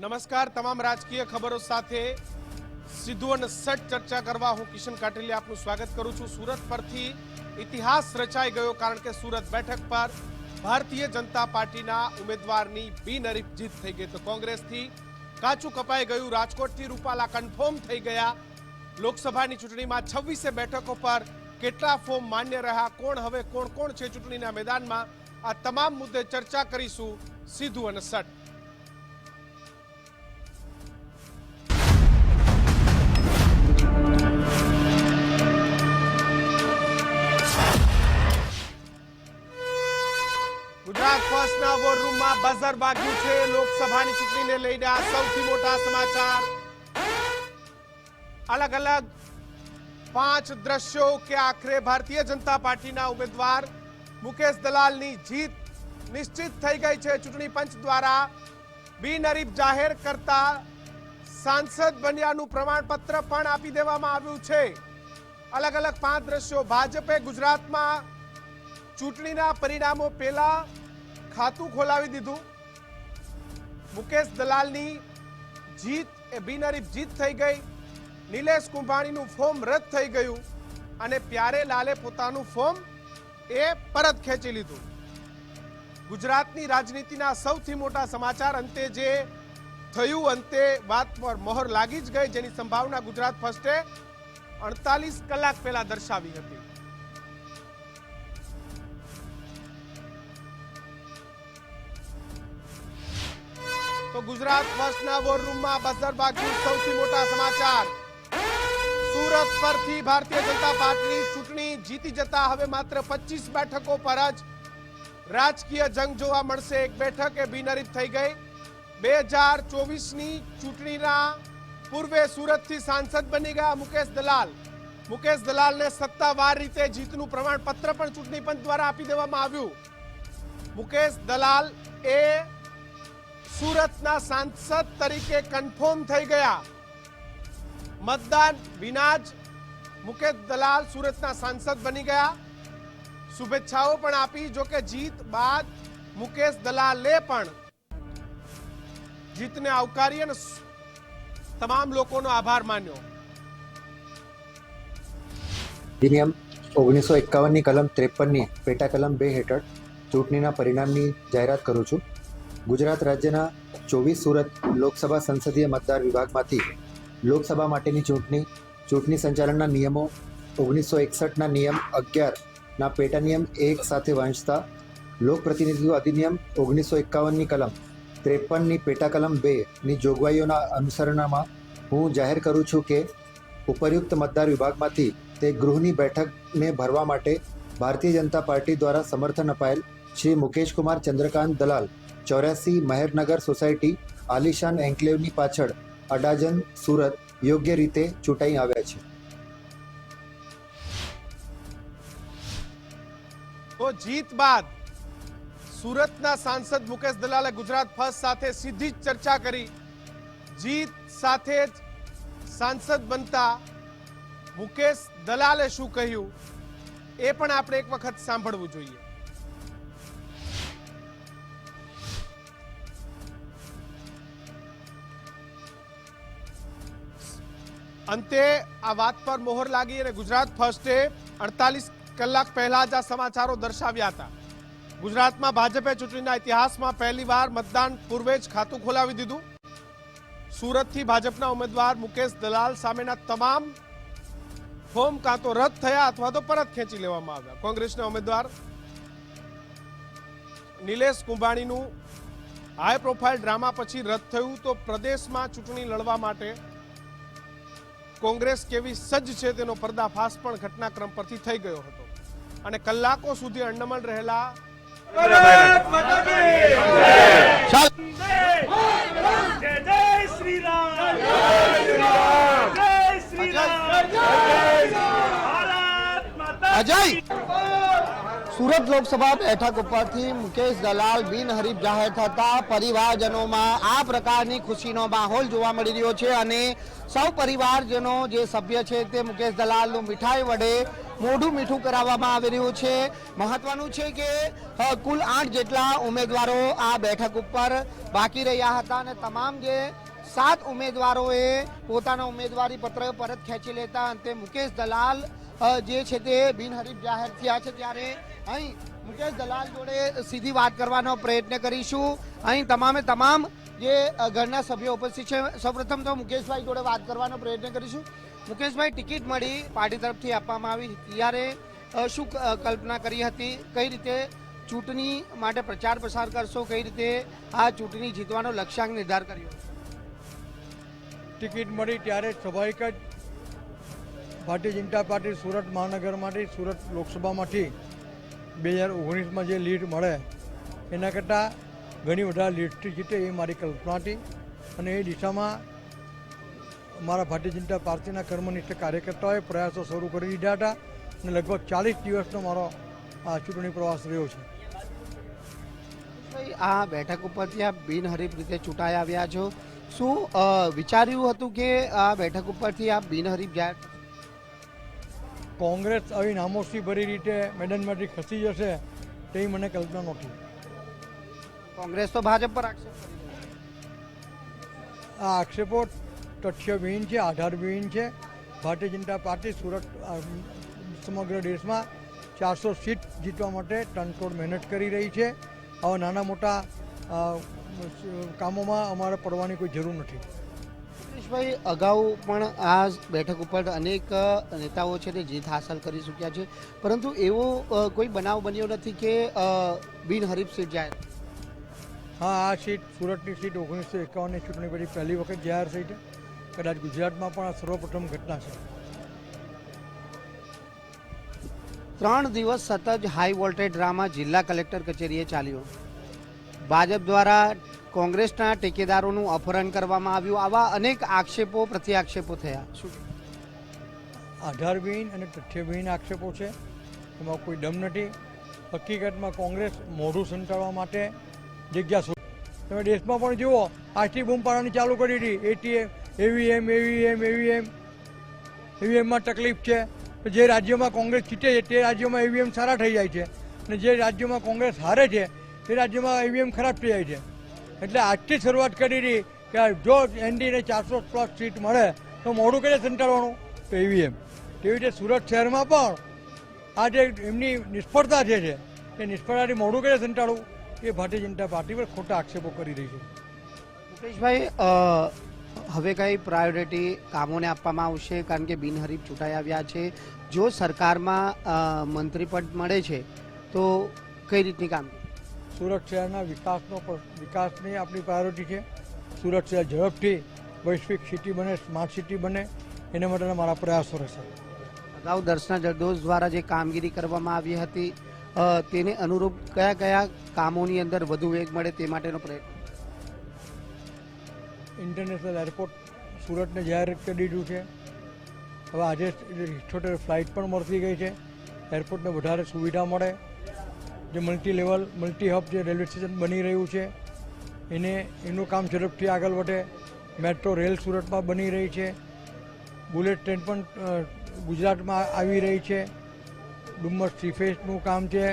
નમસ્કાર, તમામ રાજકીય ખબરો સાથે સીધું અને સટ ચર્ચા કરવા હું કિશન કાટેલી આપનું સ્વાગત કરું છું. સુરત પરથી ઇતિહાસ રચાઈ ગયો કારણ કે સુરત બેઠક પર ભારતીય જનતા પાર્ટીના ઉમેદવારની બિનહરીફ જીત થઈ ગઈ. તો કોંગ્રેસથી કાચું કપાઈ ગયું, રાજકોટથી રૂપાલા કન્ફર્મ થઈ ગયા. લોકસભાની ચૂંટણીમાં છવ્વીસે બેઠકો પર કેટલા ફોર્મ માન્ય રહ્યા, કોણ હવે, કોણ કોણ છે ચૂંટણીના મેદાનમાં? આ તમામ મુદ્દે ચર્ચા કરીશું સીધું અને સટ બઝર વાગ્યું છે. લોકસભાની ચૂંટણીને લઈને આ સૌથી મોટા સમાચાર. અલગ અલગ પાંચ દ્રશ્યો કે આખરે ભારતીય જનતા પાર્ટીના ઉમેદવાર મુકેશ દલાલની જીત નિશ્ચિત થઈ ગઈ છે ચૂંટણી પંચ દ્વારા. બિનહરીફ જાહેર કરતા સાંસદ બન્યાનું પ્રમાણપત્ર પણ આપી દેવામાં આવ્યું છે. અલગ અલગ પાંચ દ્રશ્યો. ભાજપે ગુજરાતમાં ચૂંટણીના પરિણામો પહેલા ખાતું ખોલાવી દીધું. મુકેશ દલાલની જીત એ બિનહરીફ જીત થઈ ગઈ. નિલેશ કુંભાણીનું ફોર્મ રદ થઈ ગયું અને પ્યારે લાલે પોતાનું ફોર્મ એ પરત ખેંચી લીધું. ગુજરાતની રાજનીતિના સૌથી મોટા સમાચાર અંતે જે થયું, અંતે વાત પર મોહર લાગી જ ગઈ, જેની સંભાવના ગુજરાત ફર્સ્ટે અડતાલીસ કલાક પહેલા દર્શાવી હતી. તો ગુજરાત ફર્સ્ટના વોર રૂમમાં બઝર બાકી સૌથી મોટા સમાચાર. સુરત પરથી ભારતીય જનતા પાર્ટીની ચૂંટણી જીતી જતા હવે માત્ર 25 બેઠકો પર જ રાજકીય જંગ જોવા મળશે. એક બેઠક એ બિનહરીફ થઈ ગઈ. બે હજાર ચોવીસની ચૂંટણીના પૂર્વે સુરતથી સાંસદ બની ગયા મુકેશ દલાલ. મુકેશ દલાલને સત્તાવાર રીતે જીતનું પ્રમાણપત્ર પણ ચૂંટણી પંચ દ્વારા આપી દેવામાં આવ્યું. મુકેશ દલાલ એ સુરતના સાંસદ તરીકે કન્ફર્મ થઈ ગયા. મતદાન વિના જ મુકેશ દલાલ સુરતના સાંસદ બની ગયા. શુભેચ્છાઓ પણ આપી, જો કે જીત બાદ મુકેશ દલાલે પણ જીતને આવકારી અને તમામ લોકોનો આભાર માન્યો. અધિનિયમ ઓગણીસો એકાવનની કલમ ત્રેપનની પેટા કલમ બે હેઠળ ચૂંટણીના પરિણામની જાહેરાત કરું છું. ગુજરાત રાજ્યના ચોવીસ સુરત લોકસભા સંસદીય મતદાર વિભાગમાંથી લોકસભા માટેની ચૂંટણી ચૂંટણી સંચાલનના નિયમો, ઓગણીસો એકસઠના નિયમ અગિયારના પેટા નિયમ એક સાથે વાંચતા લોકપ્રતિનિધિત્વ અધિનિયમ ઓગણીસો એકાવનની કલમ ત્રેપનની પેટા કલમ બેની જોગવાઈઓના અનુસરણમાં હું જાહેર કરું છું કે ઉપયુક્ત મતદાર વિભાગમાંથી તે ગૃહની બેઠકને ભરવા માટે ભારતીય જનતા પાર્ટી દ્વારા સમર્થન અપાયેલ શ્રી મુકેશ કુમાર ચંદ્રકાંત દલાલ ચોર્યાસી મહેરનગર સોસાયટી આલિશાન એન્કલેવની પાછળ અડાજન સુરત યોગ્ય રીતે ચૂંટાઈ આવ્યા છે. તો જીત બાદ સુરતના સાંસદ મુકેશ દલાલે ગુજરાત ફર્સ્ટ સાથે સીધી જ ચર્ચા કરી. જીત સાથે જ સાંસદ બનતા મુકેશ દલાલે શું કહ્યું એ પણ આપણે એક વખત સાંભળવું જોઈએ. અંતે આ વાત પર મોહર લાગી અને ગુજરાત ફર્સ્ટે અડતાલીસ કલાક પહેલા જ આ સમાચારો દર્શાવ્યા હતા. ગુજરાતમાં ભાજપે ચૂંટણીના ઇતિહાસમાં પહેલીવાર મતદાન પૂર્વે જ ખાતું ખોલાવી દીધું. સુરતથી ભાજપના ઉમેદવાર મુકેશ દલાલ સામેના તમામ ફોર્મ કાં તો રદ થયા અથવા તો પરત ખેંચી લેવામાં આવ્યા. કોંગ્રેસના ઉમેદવાર નિલેશ કુંભાણીનું હાઈ પ્રોફાઇલ ડ્રામા પછી રદ થયું તો પ્રદેશમાં ચૂંટણી લડવા માટે કોંગ્રેસ કેવી સજ્જ છે તેનો પર્દાફાશ પણ ઘટનાક્રમ પરથી થઈ ગયો હતો. અને કલાકો સુધી અંડમણ રહેલા અજય! સુરત લોકસભા બેઠક ઉપરથી મુકેશ દલાલ બિનહરીફ જાહેર થતા પરિવારજનોમાં આ પ્રકારની ખુશીનો માહોલ જોવા મળી રહ્યો છે અને સૌ પરિવારજનો જે સભ્ય છે તે મુકેશ દલાલનું મીઠાઈ વડે મોઢું મીઠું કરાવવામાં આવી રહ્યું છે. મહત્વનું છે કે કુલ આઠ જેટલા ઉમેદવારો આ બેઠક ઉપર બાકી રહ્યા હતા અને તમામ જે સાત ઉમેદવારોએ પોતાના ઉમેદવારી પત્ર પરત ખેંચી લેતા અંતે મુકેશ દલાલ જે છે તે બિનહરીફ જાહેર થયા છે. ત્યારે અહીં મુકેશ દલાલ જોડે સીધી વાત કરવાનો પ્રયત્ન કરીશું. અહીં તમામે તમામ જે ઘરના સભ્યો ઉપસ્થિત છે, સૌપ્રથમ તો મુકેશભાઈ જોડે વાત કરવાનો પ્રયત્ન કરીશું. મુકેશભાઈ, ટિકિટ મળી પાર્ટી તરફથી આપવામાં આવી. ત્યારે શું કલ્પના કરી હતી? કઈ રીતે ચૂંટણી માટે પ્રચાર પ્રસાર કરશો? કઈ રીતે આ ચૂંટણી જીતવાનો લક્ષ્યાંક નિર્ધાર કર્યો? ટિકિટ મળી ત્યારે સ્વાભાવિક જ. ભારતીય જનતા પાર્ટી સુરત મહાનગરમાંથી, સુરત લોકસભામાંથી બે હજાર ઓગણીસમાં જે લીડ મળે, એના કરતાં ઘણી વધારે લીડથી જીતે એ મારી કલ્પના હતી અને એ દિશામાં મારા ભારતીય જનતા પાર્ટીના કર્મનિષ્ઠ કાર્યકર્તાઓએ પ્રયાસો શરૂ કરી દીધા હતા અને લગભગ ચાલીસ દિવસનો મારો આ ચૂંટણી પ્રવાસ રહ્યો છે આ બેઠક ઉપરથી આપ બિનહરીફ રીતે ચૂંટાઈ આવ્યા છો શું વિચાર્યું હતું કે આ બેઠક ઉપરથી આપ બિનહરીફ જાહેર? કોંગ્રેસ આવી નામોશી ભરી રીતે મેદાનમાંથી ખસી જશે તેવી મને કલ્પના નહોતી. કોંગ્રેસ તો ભાજપ પર આક્ષેપ. આ આક્ષેપો તથ્યવિહીન છે આધારવિહીન છે. ભારતીય જનતા પાર્ટી સુરત સમગ્ર દેશમાં ચારસો સીટ જીતવા માટે તનતોડ મહેનત કરી રહી છે. આવા નાના મોટા કામોમાં અમારે પડવાની કોઈ જરૂર નથી. મુકેશભાઈ અગાઉ પણ આ બેઠક ઉપર અનેક નેતાઓ છે તે જીત હાંસલ કરી ચૂક્યા છે. પરંતુ એવો કોઈ બનાવ બન્યો નથી કે બિનહરીફ સીટ જાય હા આ સીટ સુરતની સીટ ઓગણીસો એકાવનની ચૂંટણી પછી પહેલી વખત જાહેર થઈ છે. કદાચ ગુજરાતમાં પણ આ સર્વપ્રથમ ઘટના છે. ત્રણ દિવસ સતત હાઈ વોલ્ટેજ ડ્રામા જિલ્લા કલેક્ટર કચેરીએ ચાલ્યો. ભાજપ દ્વારા કોંગ્રેસના ટેકેદારોનું અપહરણ કરવામાં આવ્યું આવા અનેક આક્ષેપો પ્રતિ આક્ષેપો થયા. શું? આધારવિહીન અને તથ્યવિહીન આક્ષેપો છે. એમાં કોઈ દમ નથી. હકીકતમાં કોંગ્રેસ મોઢું સંચાળવા માટે જગ્યા શોધ તમે દેશમાં પણ જુઓ, આજથી બૂમ પાડવાની ચાલુ કરી હતી. એટીએમ એવીએમ એવીએમ એવીએમ એવીએમમાં તકલીફ છે. જે રાજ્યોમાં કોંગ્રેસ જીતે છે, તે રાજ્યોમાં એવીએમ સારા થઈ જાય છે. અને જે રાજ્યોમાં કોંગ્રેસ હારે છે, તે રાજ્યોમાં એવીએમ ખરાબ થઈ જાય છે. એટલે આજથી શરૂઆત કરી હતી કે જો એનડીને ચારસો પ્લસ સીટ મળે તો મોડું કઈ સંટાળવાનું તો ઈવીએમ તેવી રીતે સુરત શહેરમાં પણ આ જે એમની નિષ્ફળતા જે છે એ નિષ્ફળતાથી મોડું કઈ સંટાળવું એ ભારતીય જનતા પાર્ટી પર ખોટા આક્ષેપો કરી રહી છે. મુકેશભાઈ હવે કઈ પ્રાયોરિટી કામોને આપવામાં આવશે? કારણ કે બિનહરીફ ચૂંટાઈ આવ્યા છે. જો સરકારમાં મંત્રી મંત્રીપદ મળે છે તો કઈ રીતની કામગીરી? સુરત શહેરના વિકાસનો પણ વિકાસની આપણી પ્રાયોરિટી છે. સુરત શહેર ઝડપથી વૈશ્વિક સિટી બને સ્માર્ટ સિટી બને. એના માટેના મારા પ્રયાસો રહેશે. અગાઉ દર્શના જરદોશ દ્વારા જે કામગીરી કરવામાં આવી હતી તેને અનુરૂપ કયા કયા કામોની અંદર વધુ વેગ મળે તે માટેનો પ્રયત્ન? ઇન્ટરનેશનલ એરપોર્ટ સુરતને જાહેર કરી દીધું છે. હવે આજે ઇઠોતેર ફ્લાઇટ પણ મળતી ગઈ છે. એરપોર્ટને વધારે સુવિધા મળે. જે મલ્ટી લેવલ મલ્ટી હબ જે રેલવે સ્ટેશન બની રહ્યું છે, એને, એનું કામ ઝડપથી આગળ વધે. મેટ્રો રેલ સુરતમાં બની રહી છે. બુલેટ ટ્રેન પણ ગુજરાતમાં આવી રહી છે. ડુમ્મસ સીફેસનું કામ છે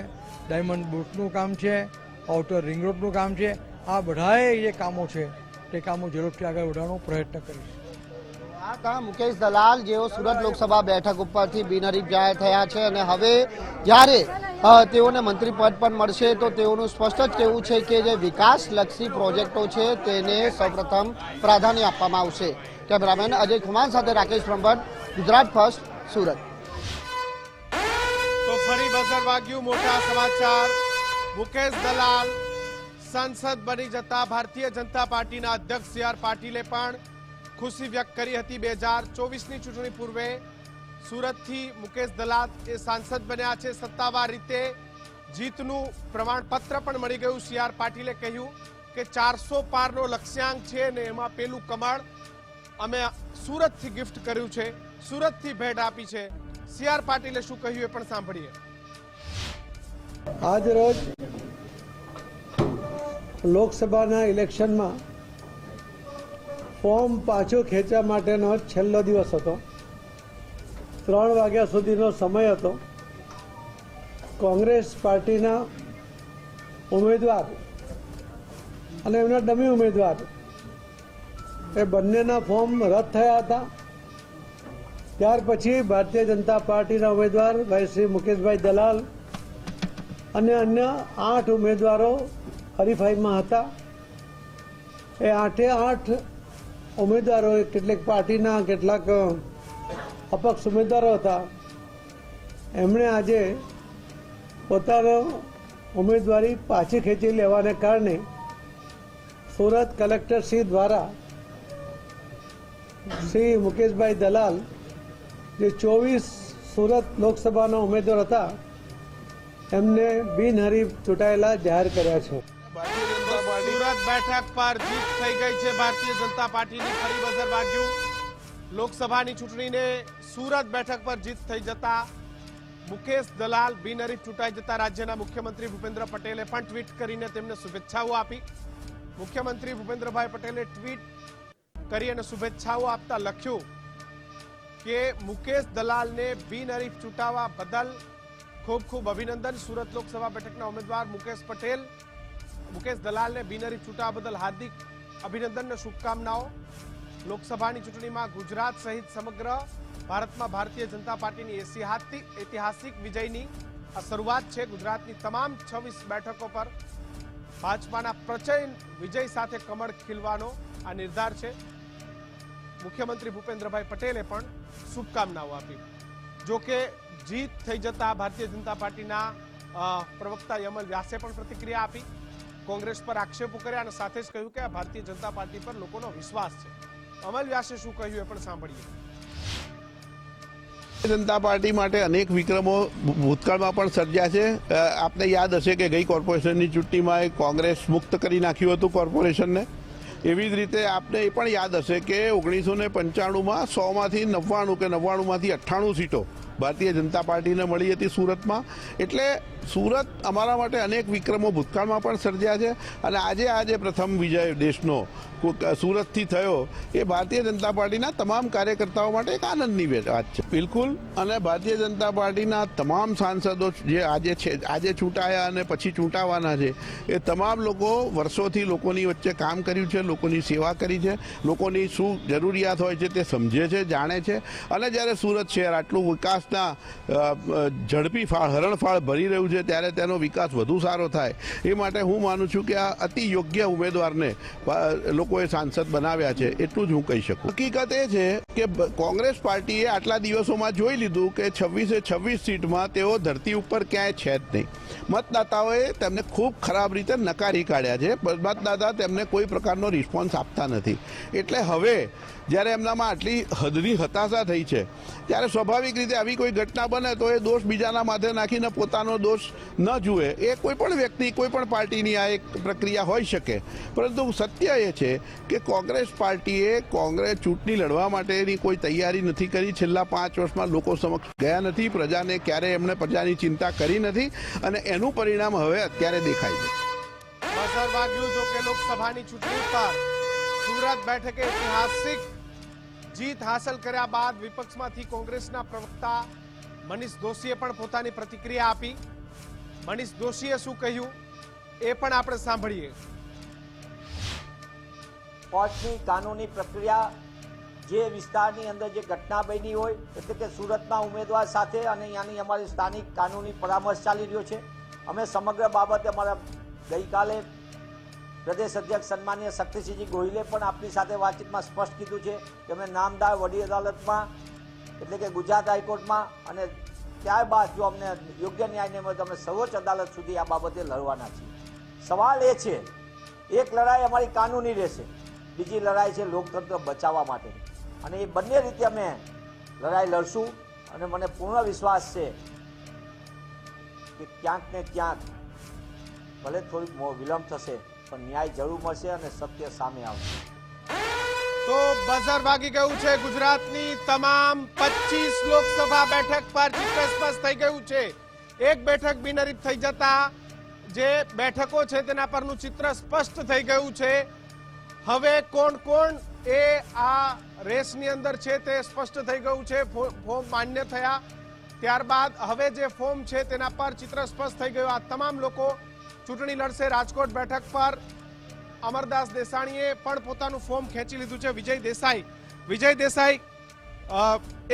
ડાયમંડ બોટનું કામ છે આઉટર રિંગ રોડનું કામ છે. આ બધાએ જે કામો છે, તે કામો ઝડપથી આગળ વધવાનો પ્રયત્ન કરીશ. મુકેશ દલાલ જેઓ સુરત લોકસભા બેઠક ઉપરથી બિનહરીફ જાહેર થયા છે અને હવે જ્યારે તેઓને મંત્રી પદ પણ મળશે તો તેઓનું સ્પષ્ટ જ કહેવું છે કે જે વિકાસલક્ષી પ્રોજેક્ટો છે તેને સૌપ્રથમ પ્રાધાન્ય આપવામાં આવશે. કેમેરામેન અજય ખુમાન સાથે રાકેશ બ્રહ્મભટ્ટ, ગુજરાત ફર્સ્ટ, સુરત. તો ફરી બઝર વાગ્યું મોટા સમાચાર. મુકેશ દલાલ સંસદ બની જતા ભારતીય જનતા પાર્ટીના અધ્યક્ષ સી આર પાટીલે પણ ખુશી વ્યક્ત કરી હતી બે હજાર ચોવીસની ચૂંટણી પૂર્વે. સુરતથી મુકેશ દલાલ એ સાંસદ બન્યા છે. સત્તાવાર રીતે જીતનું પ્રમાણપત્ર પણ મળી ગયું. સી આર પાટીલે કહ્યું કે ચારસો પારનો લક્ષ્યાંક છે ને એમાં પેલું કમળ અમે સુરતથી ગિફ્ટ કર્યું છે. સુરતથી ભેટ આપી છે. સી આર પાટીલે શું કહ્યું એ પણ સાંભળીએ. આજ રોજ લોકસભાના ઇલેક્શનમાં ફોર્મ પાછું ખેંચવા માટેનો છેલ્લો દિવસ હતો. ત્રણ વાગ્યા સુધીનો સમય હતો. કોંગ્રેસ પાર્ટીના ઉમેદવાર અને એમના ડમી ઉમેદવાર એ બંનેના ફોર્મ રદ થયા હતા. ત્યાર પછી ભારતીય જનતા પાર્ટીના ઉમેદવાર ભાઈ શ્રી મુકેશભાઈ દલાલ અને અન્ય આઠ ઉમેદવારો હરીફાઈમાં હતા. એ આઠે આઠ ઉમેદવારો કેટલીક પાર્ટીના કેટલાક અપક્ષ ઉમેદવારો હતા. એમણે આજે પોતાનો ઉમેદવારી પાછી ખેંચી લેવાને કારણે સુરત કલેક્ટર શ્રી દ્વારા શ્રી મુકેશભાઈ દલાલ, જે ચોવીસ સુરત લોકસભાના ઉમેદવાર હતા, એમને બિનહરીફ ચૂંટાયેલા જાહેર કર્યા છે. બેઠક પર જીત થઈ ગઈ છે ભારતીય જનતા પાર્ટીની. ફરી બઝર વાગ્યું. લોકસભાની ચૂંટણીને સુરત બેઠક પર જીત થઈ જતા મુકેશ દલાલ બિનહરીફ ચૂંટાઈ જતા રાજ્યના મુખ્યમંત્રી ભૂપેન્દ્ર પટેલે પણ ટ્વીટ કરીને તેમને શુભેચ્છાઓ આપી. મુખ્યમંત્રી ભૂપેન્દ્રભાઈ પટેલે ટ્વીટ કરી અને શુભેચ્છાઓ આપતા લખ્યું કે મુકેશ દલાલને બિનહરીફ ચૂંટાવા બદલ ખૂબ ખૂબ અભિનંદન. સુરત લોકસભા બેઠકના ઉમેદવાર મુકેશ પટેલ મુકેશ દલાલને બિનરી છૂટા બદલ હાર્દિક અભિનંદન શુભકામનાઓ. લોકસભાની ચૂંટણીમાં ગુજરાત સહિત સમગ્ર ભારતમાં ભારતીય જનતા પાર્ટીની ઐતિહાસિક ઐતિહાસિક વિજયની આ શરૂઆત છે ગુજરાતની તમામ છવ્વીસ બેઠકો પર. ભાજપાના પ્રચય વિજય સાથે કમળ ખીલવાનો આ નિર્ધાર છે. મુખ્યમંત્રી ભૂપેન્દ્રભાઈ પટેલે પણ શુભકામનાઓ આપી. જો કે જીત થઈ જતા ભારતીય જનતા પાર્ટીના પ્રવક્તા યમલ વ્યાસે પણ પ્રતિક્રિયા આપી. કોંગ્રેસ પર આક્ષેપો કર્યા અને સાથે જ કહ્યું કે આ ભારતીય જનતા પાર્ટી પર લોકોનો વિશ્વાસ છે. અમલ વ્યાસે શું કહ્યું એ પણ સાંભળીએ. જનતા પાર્ટી માટે અનેક વિક્રમો ભૂતકાળમાં પણ સર્જ્યા છે. આપને યાદ હશે કે ગઈ કોર્પોરેશનની ચૂંટણીમાં કોંગ્રેસ મુક્ત કરી નાખ્યું હતું કોર્પોરેશનને. એવી જ રીતે આપને એ પણ યાદ હશે કે ઓગણીસો ને પંચાણુંમાં સોમાંથી નવ્વાણું કે નવ્વાણુંમાંથી અઠ્ઠાણું સીટો ભારતીય જનતા પાર્ટીને મળી હતી સુરતમાં. એટલે સુરત અમારા માટે અનેક વિક્રમો ભૂતકાળમાં પણ સર્જ્યા છે. અને આજે આજે પ્રથમ વિજય દેશનો સુરતથી થયો એ ભારતીય જનતા પાર્ટીના તમામ કાર્યકર્તાઓ માટે એક આનંદની વાત છે. બિલકુલ. અને ભારતીય જનતા પાર્ટીના તમામ સાંસદો જે આજે છે આજે ચૂંટાયા અને પછી ચૂંટાવાના છે એ તમામ લોકો વર્ષોથી લોકોની વચ્ચે કામ કર્યું છે લોકોની સેવા કરી છે લોકોની શું જરૂરિયાત હોય છે તે સમજે છે જાણે છે. અને જ્યારે સુરત શહેર આટલું વિકાસના ઝડપી ફાળ હરણફાળ ભરી રહ્યું છે ત્યારે તેનો વિકાસ વધુ સારો થાય. એ માટે હું માનું છું કે આ અતિ યોગ્ય ઉમેદવારને અ, લોકોએ સાંસદ બનાવ્યા છે, એટલું જ હું કહી શકું. હકીકત એ છે કે કોંગ્રેસ પાર્ટીએ આટલા દિવસોમાં જોઈ લીધું કે છવ્વીસે છવ્વીસ સીટમાં તેઓ ધરતી ઉપર ક્યાંય છે જ નહીં. મતદાતાઓએ તેમને ખૂબ ખરાબ રીતે નકારી કાઢ્યા છે મતદાતા તેમને કોઈ પ્રકારનો રિસ્પોન્સ આપતા નથી. એટલે હવે જ્યારે એમનામાં આટલી હદની હતાશા થઈ છે, ત્યારે સ્વાભાવિક રીતે આવી કોઈ ઘટના બને તો એ દોષ બીજાના માથે નાખીને પોતાનો દોષ ન જુએ. એ કોઈ પણ વ્યક્તિ, કોઈ પણ પાર્ટીની આ એક પ્રક્રિયા હોઈ શકે. પરંતુ સત્ય એ છે કે કોંગ્રેસ પાર્ટીએ કોંગ્રેસ ચૂંટણી લડવા માટેની કોઈ તૈયારી નથી કરી. છેલ્લા પાંચ વર્ષમાં લોકો સમક્ષ ગયા નથી, પ્રજાને ક્યારે એમણે પ્રજાની ચિંતા કરી નથી અને એનું પરિણામ હવે અત્યારે દેખાય છે. બસર વાગ્યું જો કે લોકસભાની ચૂંટણી પર સુરત બેઠકે ઐતિહાસિક જીત હાંસલ કર્યા બાદ વિપક્ષમાંથી કોંગ્રેસના પ્રવક્તા મનીષ દોશીએ પણ પોતાની પ્રતિક્રિયા આપી. મનીષ દોશીએ શું કહ્યું એ પણ આપણે સાંભળીએ. કોર્ટની કાનૂની પ્રક્રિયા જે વિસ્તારની અંદર જે ઘટના બની હોય, એટલે કે સુરતના ઉમેદવાર સાથે અને અહીંયાની અમારી સ્થાનિક કાનૂની પરામર્શ ચાલી રહ્યો છે. અમે સમગ્ર બાબતે અમારા ગઈકાલે પ્રદેશ અધ્યક્ષ સન્માનીય શક્તિસિંહજી ગોહિલે પણ આપની સાથે વાતચીતમાં સ્પષ્ટ કીધું છે કે અમે નામદાર વડી અદાલતમાં, એટલે કે ગુજરાત હાઈકોર્ટમાં, અને ત્યારબાદ જો અમને યોગ્ય ન્યાય મળે તો અમે સર્વોચ્ચ અદાલત સુધી આ બાબતે લડવાના છીએ. સવાલ એ છે, એક લડાઈ અમારી કાનૂની રહેશે, બીજી લડાઈ છે લોકતંત્ર બચાવવા માટે. અને એ બંને રીતે અમે લડાઈ લડશું, અને મને પૂર્ણ વિશ્વાસ છે કે ક્યાંક ને ક્યાંક ભલે થોડીક વિલંબ થશે પણ ન્યાય જરૂર મળશે અને સત્ય સામે આવશે. તો બઝર વાગી ગયું છે ગુજરાતની તમામ 25 લોકસભા બેઠક પર સ્પષ્ટ થઈ ગયું છે. એક બેઠક બિનરીત થઈ જતા જે બેઠકો છે તેના પરનું ચિત્ર સ્પષ્ટ થઈ ગયું છે. હવે કોણ કોણ એ આ રેસની અંદર છે તે સ્પષ્ટ થઈ ગયું છે. ફોર્મ માન્ય થયા. ત્યારબાદ હવે જે ફોર્મ છે તેના પર ચિત્ર સ્પષ્ટ થઈ ગયું. આ તમામ લોકો ચૂંટણી લડશે, રાજકોટ બેઠક પર અમરદાસ દેસાણીએ પણ પોતાનું ફોર્મ ખેંચી લીધું છે, વિજય દેસાઈ. વિજય દેસાઈ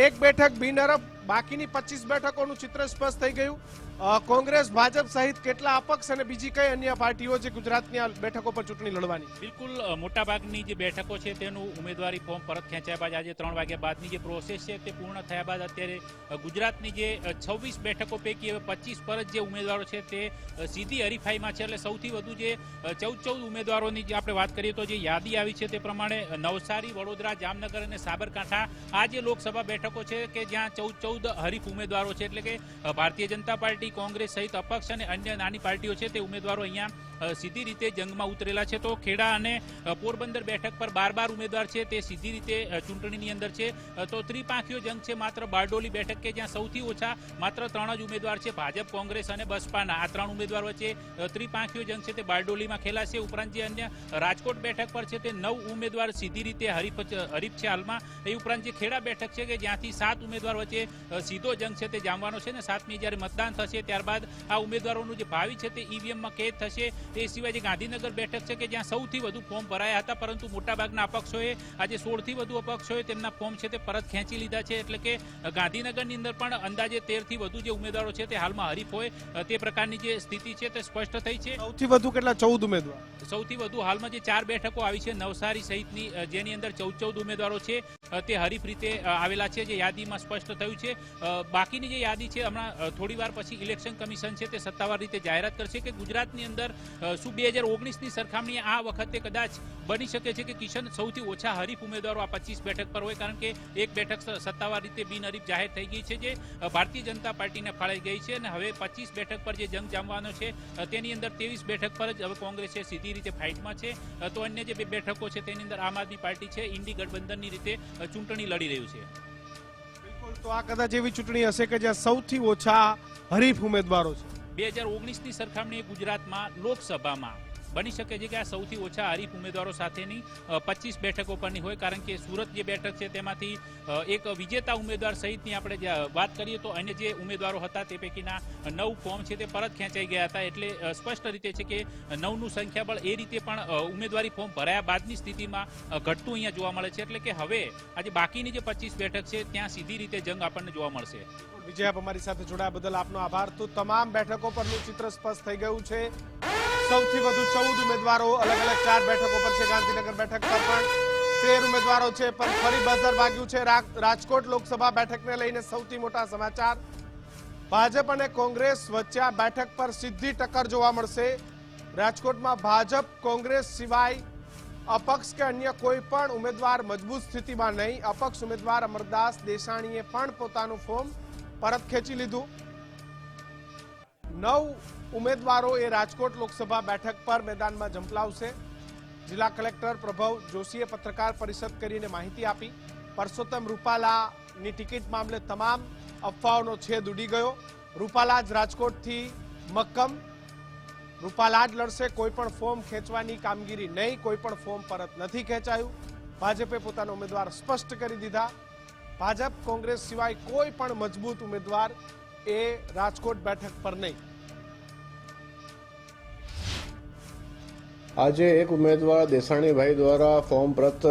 એક બેઠક બિનહરફ, બાકીની પચીસ બેઠકોનું ચિત્ર સ્પષ્ટ થઈ ગયું. કોંગ્રેસ, ભાજપ સહિત કેટલા અપક્ષ અને બીજી કઈ અન્ય પાર્ટીઓ છે ગુજરાતની આ બેઠકો પર ચૂંટણી લડવાની? બિલકુલ મોટાભાગની જે બેઠકો છે તેનું ઉમેદવારી ફોર્મ પરત ખેંચ્યા બાદ આજે ત્રણ વાગ્યા બાદની જે પ્રોસેસ છે તે પૂર્ણ થયા બાદ અત્યારે ગુજરાતની જે છવ્વીસ બેઠકો પૈકી હવે પચીસ પર જ જે ઉમેદવારો છે તે સીધી હરીફાઈમાં છે. એટલે સૌથી વધુ જે ચૌદ ચૌદ ઉમેદવારોની જે આપણે વાત કરીએ તો જે યાદી આવી છે તે પ્રમાણે નવસારી, વડોદરા, જામનગર અને સાબરકાંઠા આ જે લોકસભા બેઠકો છે કે જ્યાં ચૌદ ચૌદ હરીફ ઉમેદવારો છે. એટલે કે ભારતીય જનતા પાર્ટી કોંગ્રેસ સહિત અપક્ષ અને અન્ય નાની પાર્ટીઓ છે તે ઉમેદવારો અહીંયા સીધી રીતે જંગમાં ઉતરેલા છે. તો ખેડા અને પોરબંદર બેઠક પર બાર બાર ઉમેદવાર છે તે સીધી રીતે ચૂંટણીની અંદર છે. તો ત્રિપાંખીઓ જંગ છે માત્ર બારડોલી બેઠક કે જ્યાં સૌથી ઓછા માત્ર ત્રણ જ ઉમેદવાર છે ભાજપ, કોંગ્રેસ અને બસપાના. આ ત્રણ ઉમેદવાર વચ્ચે ત્રિપાંખીઓ જંગ છે તે બારડોલીમાં ખેલાશે ઉપરાંત જે અન્ય રાજકોટ બેઠક પર છે તે નવ ઉમેદવાર સીધી રીતે હરીફ હરીફ છે હાલમાં. એ ઉપરાંત જે ખેડા બેઠક છે કે જ્યાંથી સાત ઉમેદવાર વચ્ચે સીધો જંગ છે તે જામવાનો છે ને સાતમી જ્યારે મતદાન થશે ત્યારબાદ આ ઉમેદવારોનું જે ભાવિ છે તે ઈવીએમમાં કેદ થશે. એ સિવાય જે ગાંધીનગર બેઠક છે કે જ્યાં સૌથી વધુ ફોર્મ ભરાયા હતા પરંતુ મોટાભાગના અપક્ષોએ આજે સોળથી વધુ અપક્ષોએ તેમના ફોર્મ છે તે પરત ખેંચી લીધા છે. એટલે કે ગાંધીનગરની અંદર પણ અંદાજે તેરથી વધુ જે ઉમેદવારો છે તે હાલમાં હરીફ હોય તે પ્રકારની જે સ્થિતિ છે તે સ્પષ્ટ થઈ છે. સૌથી વધુ કેટલા? ચૌદ ઉમેદવાર. સૌથી વધુ હાલમાં જે ચાર બેઠકો આવી છે નવસારી સહિતની જેની અંદર ચૌદ ચૌદ ઉમેદવારો છે તે હરીફ રીતે આવેલા છે જે યાદીમાં સ્પષ્ટ થયું છે. બાકીની જે યાદી છે હમણાં થોડી વાર પછી ઇલેક્શન કમિશન છે તે સત્તાવાર રીતે જાહેરાત કરશે કે ગુજરાતની અંદર શું બે હજાર ઓગણીસની સરખામણીએ આ વખતે કદાચ બની શકે છે કે કિશન સૌથી ઓછા હરીફ ઉમેદવારો આ પચીસ બેઠક પર હોય? કારણ કે એક બેઠક સત્તાવાર રીતે બિનહરીફ જાહેર થઈ ગઈ છે જે ભારતીય જનતા પાર્ટીને ફાળાઈ ગઈ છે અને હવે પચીસ બેઠક પર જે જંગ જામવાનો છે તેની અંદર ત્રેવીસ બેઠક પર જ હવે કોંગ્રેસે સીધી રીતે ફાઇટમાં છે. તો અન્ય જે બે બેઠકો છે તેની અંદર આમ આદમી પાર્ટી છે, ઇન્ડી ગઠબંધનની રીતે ચૂંટણી લડી રહ્યું છે. તો આ કદાચ એવી ચૂંટણી હશે કે જ્યાં સૌથી ઓછા હરીફ ઉમેદવારો છે. બે હજાર ઓગણીસની સરખામણીએ ગુજરાતમાં લોકસભામાં બની શકે છે કે આ સૌથી ઓછા હરીફ ઉમેદવારો સાથેની પચીસ બેઠકો પરની હોય. કારણ કે સુરત જે બેઠક છે તેમાંથી એક વિજેતા ઉમેદવાર સહિતની આપણે વાત કરીએ તો અન્ય જે ઉમેદવારો હતા તે પૈકીના નવ ફોર્મ છે તે પરત ખેંચાઈ ગયા હતા. એટલે સ્પષ્ટ રીતે છે કે નવનું સંખ્યાબળ એ રીતે પણ ઉમેદવારી ફોર્મ ભરાયા બાદની સ્થિતિમાં ઘટતું અહીંયા જોવા મળે છે. એટલે કે હવે આજે બાકીની જે પચીસ બેઠક છે ત્યાં સીધી રીતે જંગ આપણને જોવા મળશે. વિજય આપ અમારી સાથે જોડાયા બદલ આપનો આભાર. તો તમામ બેઠકો પરનું ચિત્ર સ્પષ્ટ થઈ ગયું છે. સૌથી વધુ ચૌદ ઉમેદવારો અલગ અલગ ચાર બેઠકો પર છે. ગાંધીનગર બેઠક પર પણ તેર ઉમેદવારો છે, પણ ફરી બઝર વાગ્યું છે. રાજકોટ લોકસભા બેઠકને લઈને સૌથી મોટા સમાચાર. ભાજપ અને કોંગ્રેસ વચ્ચે આ બેઠક પર સીધી ટક્કર જોવા મળશે. રાજકોટમાં ભાજપ, કોંગ્રેસ સિવાય અપક્ષ કે અન્ય કોઈ પણ ઉમેદવાર મજબૂત સ્થિતિમાં નહીં. અપક્ષ ઉમેદવાર અમરદાસ દેસાણીએ પણ પોતાનું ફોર્મ પરત ખેંચી લીધું. નવ ઉમેદવારો એ રાજકોટ લોકસભા બેઠક પર મેદાનમાં ઝંપલાવશે. જિલ્લા કલેક્ટર પ્રભવ જોશીએ પત્રકાર પરિષદ કરીને માહિતી આપી. પરસોત્તમ રૂપાલાની ટિકિટ મામલે તમામ અફવાઓનો છેદ ઉડી ગયો. રૂપાલા જ રાજકોટથી મક્કમ. રૂપાલા જ લડશે કોઈપણ ફોર્મ ખેંચવાની કામગીરી નહીં કોઈપણ ફોર્મ પરત નથી ખેંચાયું. ભાજપે પોતાનો ઉમેદવાર સ્પષ્ટ કરી દીધા. ભાજપ કોંગ્રેસ સિવાય કોઈ પણ મજબૂત ઉમેદવાર એ રાજકોટ બેઠક પર નહીં. આજે એક ઉમેદવાર દેસાણીભાઈ દ્વારા ફોર્મ પ્રત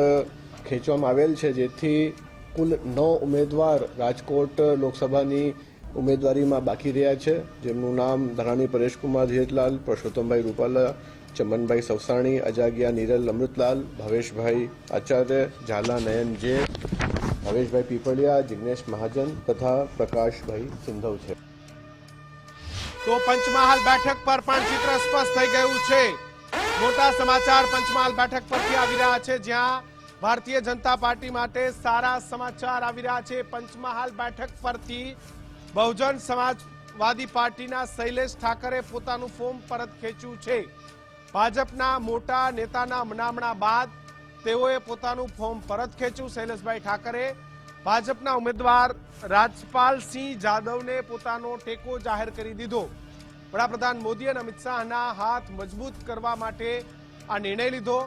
ખેંચવામાં આવેલ છે, જેથી કુલ નવ ઉમેદવાર રાજકોટ લોકસભાની ઉમેદવારીમાં બાકી રહ્યા છે. જેમનું નામ ધરાણી પરેશકુમાર ધીરજલાલ પરસોત્તમભાઈ રૂપાલા, ચમનભાઈ સવસાણી, અજાગિયા નીરલ અમૃતલાલ, ભવેશભાઈ આચાર્ય, ઝાલા નયન જે ભવેશભાઈ પીપળિયા, જિગ્નેશ મહાજન તથા પ્રકાશભાઈ સિંધવ છે. તો પંચમહાલ બેઠક પર પણ ચિત્ર સ્પષ્ટ થઈ ગયું છે. મોટા સમાચાર પંચમહાલ બેઠક પરથી આવી રહ્યા છે, જ્યાં ભારતીય જનતા પાર્ટી માટે સારા સમાચાર આવી રહ્યા છે. પંચમહાલ બેઠક પરથી બહુજન સમાજવાદી પાર્ટીના શૈલેષ ઠાકરે પોતાનું ફોર્મ પરત ખેંચ્યું છે. ભાજપના મોટા નેતાના મનામણા બાદ તેઓએ પોતાનું ફોર્મ પરત ખેંચ્યું. શૈલેષભાઈ ઠાકરે ભાજપના ઉમેદવાર રાજપાલસિંહ જાદવને પોતાનો ટેકો જાહેર કરી દીધો. વડાપ્રધાન મોદી અને અમિત શાહના હાથ મજબૂત કરવા માટે આ નિર્ણય લીધો.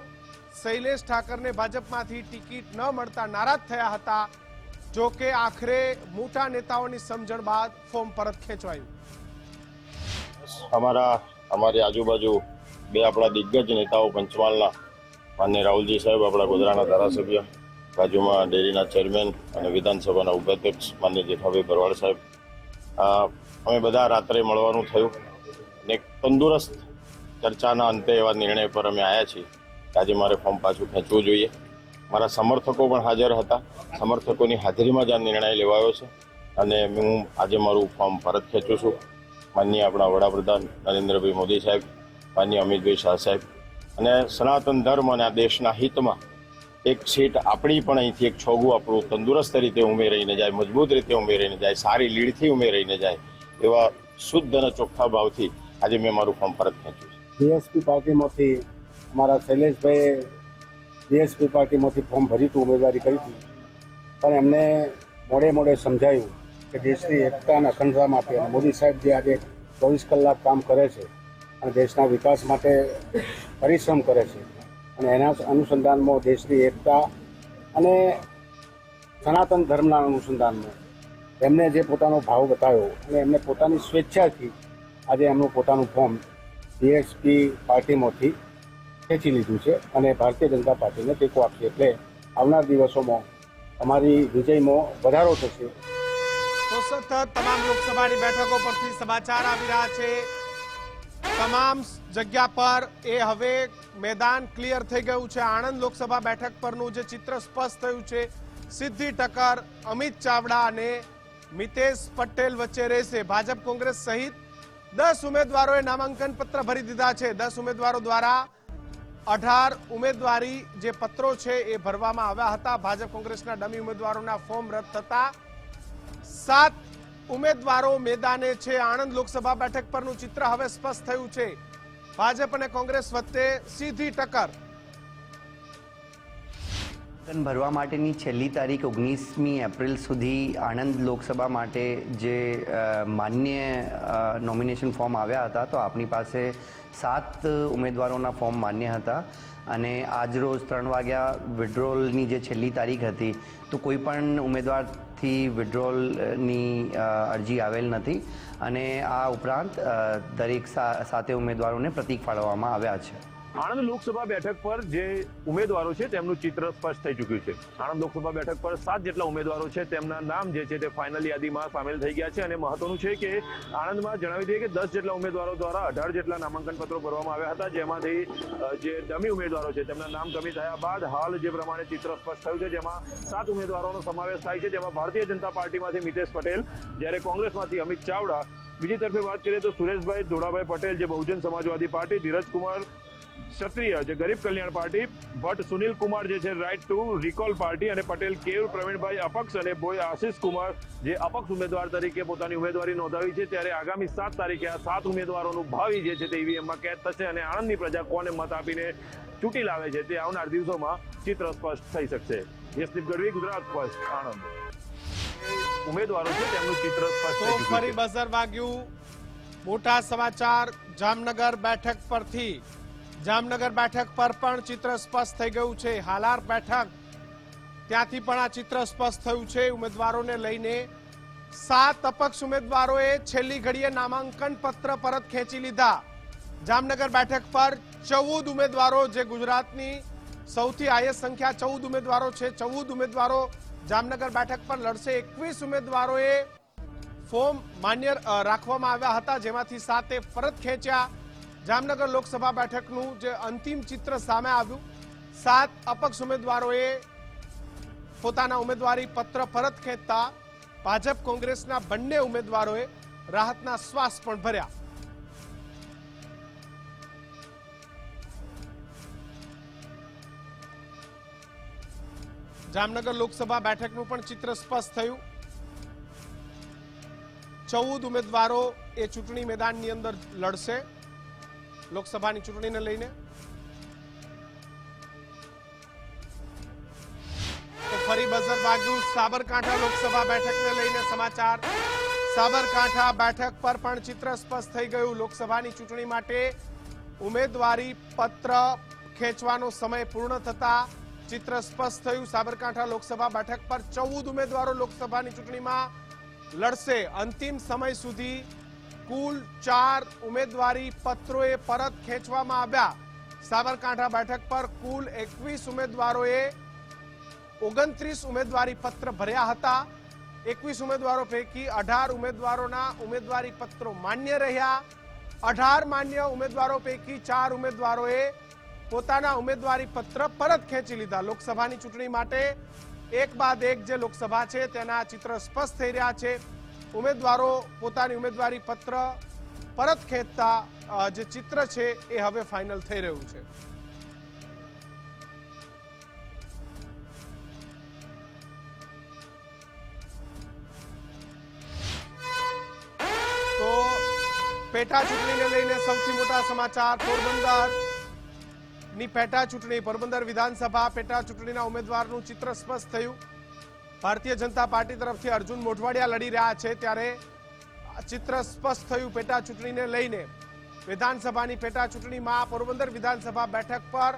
શૈલેષ ઠાકરને ભાજપમાંથી ટિકિટ ન મળતા નારાજ થયા હતા. જો કે આખરે મોટા નેતાઓની સમજણ બાદ ફોર્મ પરત ખેંચવાયું. અમારા, અમારી આજુબાજુ બે આપણા દિગ્ગજ નેતાઓ પંચમહાલના માન્ય રાહુલજી સાહેબ, આપણા ગોધરાના ધારાસભ્ય બાજુમાં ડેરીના ચેરમેન અને વિધાનસભાના ઉપાધ્યક્ષ માન્ય જેઠાભાઈ ભરવાડ સાહેબ. અમે બધા રાત્રે મળવાનું થયું એક તંદુરસ્ત ચર્ચાના અંતે એવા નિર્ણય પર અમે આવ્યા છીએ કે આજે મારે ફોર્મ પાછું ખેંચવું જોઈએ. મારા સમર્થકો પણ હાજર હતા. સમર્થકોની હાજરીમાં જ આ નિર્ણય લેવાયો છે અને હું આજે મારું ફોર્મ પરત ખેંચું છું. માનનીય આપણા વડાપ્રધાન નરેન્દ્રભાઈ મોદી સાહેબ, માનનીય અમિતભાઈ શાહ સાહેબ અને સનાતન ધર્મ અને આ દેશના હિતમાં એક સીટ આપણી પણ અહીંથી એક છોગું આપણું તંદુરસ્ત રીતે ઉમેરીને જાય, મજબૂત રીતે ઉમેરીને જાય, સારી લીડથી ઉમેરીને જાય, એવા શુદ્ધ અને ચોખ્ખા ભાવથી આજે મેં મારું ફોર્મ પરત ખેંચ્યું છે. બીએસપી પાર્ટીમાંથી મારા શૈલેષભાઈએ બીએસપી પાર્ટીમાંથી ફોર્મ ભરી હતું, ઉમેદવારી કરી હતી. પણ એમને મોડે મોડે સમજાયું કે દેશની એકતા અને અખંડતા માટે મોદી સાહેબ જે આજે ચોવીસ કલાક કામ કરે છે અને દેશના વિકાસ માટે પરિશ્રમ કરે છે. અને એના અનુસંધાનમાં દેશની એકતા અને સનાતન ધર્મના અનુસંધાનમાં એમને જે પોતાનો ભાવ બતાવ્યો અને એમને પોતાની સ્વેચ્છાથી આજે એમનું પોતાનું ફોર્મ બીએસપી પાર્ટીમાંથી ખેંચી લીધું છે અને ભારતીય જનતા પાર્ટીને ટેકો આપશે એટલે આવનાર દિવસોમાં અમારી વિજયમાં વધારો થશે. તો સતત તમામ લોકસભાની બેઠકો પરથી સમાચાર આવી રહ્યા છે. તમામ જગ્યા પર એ હવે મેદાન ક્લિયર થઈ ગયું છે. આણંદ લોકસભા બેઠક પરનું જે ચિત્ર સ્પષ્ટ થયું છે સિદ્ધિ ટકર અમિત ચાવડા અને મિતેશ પટેલ વચ્ચે રહેશે. ભાજપ કોંગ્રેસ સહિત દસ ઉમેદવારોએ નામાંકન પત્ર ભરી દીધા છે. દસ ઉમેદવારો દ્વારા અઢાર ઉમેદવારી જે પત્રો છે એ ભરવામાં આવ્યા હતા. ભાજપ કોંગ્રેસના ડમી ઉમેદવારોના ફોર્મ રદ થતા સાત ઉમેદવારો મેદાને છે. આણંદ લોકસભા બેઠક પરનું ચિત્ર હવે સ્પષ્ટ થયું છે. ભાજપ અને કોંગ્રેસ વચ્ચે સીધી ટક્કર. ભરવા માટેની છેલ્લી તારીખ ઓગણીસમી એપ્રિલ સુધી આણંદ લોકસભા માટે જે માન્ય નોમિનેશન ફોર્મ આવ્યા હતા, તો આપણી પાસે સાત ઉમેદવારોના ફોર્મ માન્ય હતા. અને આજ રોજ ત્રણ વાગ્યા વિડ્રોલની જે છેલ્લી તારીખ હતી, તો કોઈ પણ ઉમેદવારથી વિડ્રોલની અરજી આવેલ નથી અને આ ઉપરાંત દરેક સાથે ઉમેદવારોને પ્રતીક ફાળવવામાં આવ્યા છે. આણંદ લોકસભા બેઠક પર જે ઉમેદવારો છે, તેમનું ચિત્ર સ્પષ્ટ થઈ ચૂક્યું છે. આણંદ લોકસભા બેઠક પર સાત જેટલા ઉમેદવારો છે, તેમના નામ જે છે તે ફાઇનલ યાદીમાં સામેલ થઈ ગયા છે અને મહત્વનું છે કે આણંદમાં જણાવી દઈએ કે દસ જેટલા ઉમેદવારો દ્વારા અઢાર જેટલા નામાંકન પત્રો ભરવામાં આવ્યા હતા, જેમાંથી જે ડમી ઉમેદવારો છે, તેમના નામ કમી થયા બાદ હાલ જે પ્રમાણે ચિત્ર સ્પષ્ટ થયું છે, જેમાં સાત ઉમેદવારોનો સમાવેશ થાય છે, જેમાં ભારતીય જનતા પાર્ટીમાંથી મિતેશ પટેલ, જ્યારે કોંગ્રેસમાંથી અમિત ચાવડા. બીજી તરફે વાત કરીએ તો સુરેશભાઈ ધોળાભાઈ પટેલ, જે બહુજન સમાજવાદી પાર્ટી ધીરજ કુમાર ક્ષત્રિય જે ગરીબ કલ્યાણ પાર્ટી ભટ્ટ સુનિલ કુમાર જે છે રાઇટ ટુ રિકોલ પાર્ટી અને પટેલ કેવ પ્રવીણભાઈ અપક્ષ અને બોય આશિષ કુમાર જે અપક્ષ ઉમેદવાર તરીકે પોતાની ઉમેદવારી નોંધાવી છે. ત્યારે આગામી સાત તારીખે આ સાત ઉમેદવારોનું ભાવિ જે છે તે ઈવીએમમાં કેદ થશે અને આણંદની પ્રજા કોને મત આપીને ચૂંટી લાવે છે તે આવનાર દિવસોમાં ચિત્ર સ્પષ્ટ થઈ શકશે. યશદીપ ગઢવી ગુજરાત ફર્સ્ટ આણંદ. ઉમેદવારો છે તેમનું ચિત્ર સ્પષ્ટ ફરી બઝર વાગ્યું. મોટા સમાચાર જામનગર બેઠક પરથી. જામનગર બેઠક પર પણ ચિત્ર સ્પષ્ટ થઈ ગયું છે. હાલાર બેઠક, ત્યાંથી પણ આ ચિત્ર સ્પષ્ટ થયું છે. ઉમેદવારોને લઈને સાત અપક્ષ ઉમેદવારોએ છેલ્લી ઘડીએ નામાંકન પત્ર પરત ખેંચી લીધા. જામનગર બેઠક પર ચૌદ ઉમેદવારો જે ગુજરાતની સૌથી હાઈએસ્ટ સંખ્યા ચૌદ ઉમેદવારો છે. ચૌદ ઉમેદવારો જામનગર બેઠક પર લડશે. એકવીસ ઉમેદવારોએ ફોર્મ માન્ય રાખવામાં આવ્યા હતા, જેમાંથી સાતે પરત ખેંચ્યા. જામનગર લોકસભા બેઠકનું જે અંતિમ ચિત્ર સામે આવ્યું, સાત અપક્ષ ઉમેદવારોએ પોતાના ઉમેદવારી પત્ર પરત ખેંચતા ભાજપ કોંગ્રેસના બંને ઉમેદવારોએ રાહતના શ્વાસ પણ ભર્યા. જામનગર લોકસભા બેઠકનું પણ ચિત્ર સ્પષ્ટ થયું. ચૌદ ઉમેદવારો એ ચૂંટણી મેદાનની અંદર લડશે. લોકસભાની ચૂંટણીને લઈને. ફરી બઝર વાગ્યું સાબરકાંઠા લોકસભા બેઠકને લઈને સમાચાર. સાબરકાંઠા બેઠક પર પણ ચિત્ર સ્પષ્ટ થઈ ગયું. લોકસભાની ચૂંટણી માટે ઉમેદવારી પત્ર ખેંચવાનો સમય પૂર્ણ થતા ચિત્ર સ્પષ્ટ થયું. સાબરકાંઠા લોકસભા બેઠક પર ચૌદ ઉમેદવારો લોકસભાની ચૂંટણીમાં લડશે. અંતિમ સમય સુધી કુલ ચાર ઉમેદવારી પત્રોએ પરત ખેંચવામાં આવ્યા. સાબરકાંઠા બેઠક પર કુલ એકવીસ ઉમેદવારોએ ઓગણત્રીસ ઉમેદવારી પત્ર ભર્યા હતા. એકવીસ ઉમેદવારો પૈકી અઢાર ઉમેદવારોના ઉમેદવારી પત્રો માન્ય રહ્યા. અઢાર માન્ય ઉમેદવારો પૈકી ચાર ઉમેદવારોએ પોતાના ઉમેદવારી પત્ર પરત ખેંચી લીધા. લોકસભાની ચૂંટણી માટે એક બાદ એક જે લોકસભા છે તેના ચિત્ર સ્પષ્ટ થઈ રહ્યા છે. ઉમેદવારો પોતાની ઉમેદવારી પત્ર પરત ખેંચતા જે ચિત્ર છે એ હવે ફાઇનલ થઈ રહ્યું છે. તો પેટા ચૂંટણીને લઈને સૌથી મોટા સમાચાર, પોરબંદર. ની પેટા ચૂંટણી, પોરબંદર વિધાનસભા પેટા ચૂંટણીના ઉમેદવારનું ચિત્ર સ્પષ્ટ થયું. ભારતીય જનતા પાર્ટી તરફથી અર્જુન મોઢવાડિયા લડી રહ્યા છે ત્યારે ચિત્ર સ્પષ્ટ થયું પેટા ચૂંટણીને લઈને. વિધાનસભાની પેટા ચૂંટણીમાં પોરબંદર વિધાનસભા બેઠક પર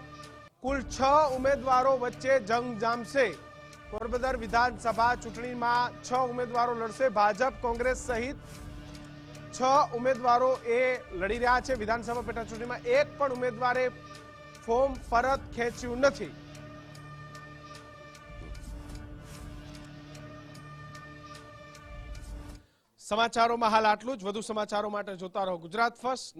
કુલ છ ઉમેદવારો વચ્ચે જંગ જામશે. પોરબંદર વિધાનસભા ચૂંટણીમાં છ ઉમેદવારો લડશે. ભાજપ, કોંગ્રેસ સહિત છ ઉમેદવારો એ લડી રહ્યા છે. વિધાનસભા પેટા ચૂંટણીમાં એક પણ ઉમેદવારે ફોર્મ પરત ખેંચ્યું નથી. સમાચારોમાં હાલ આટલું જ. વધુ સમાચારો માટે જોતા રહો ગુજરાત ફર્સ્ટ.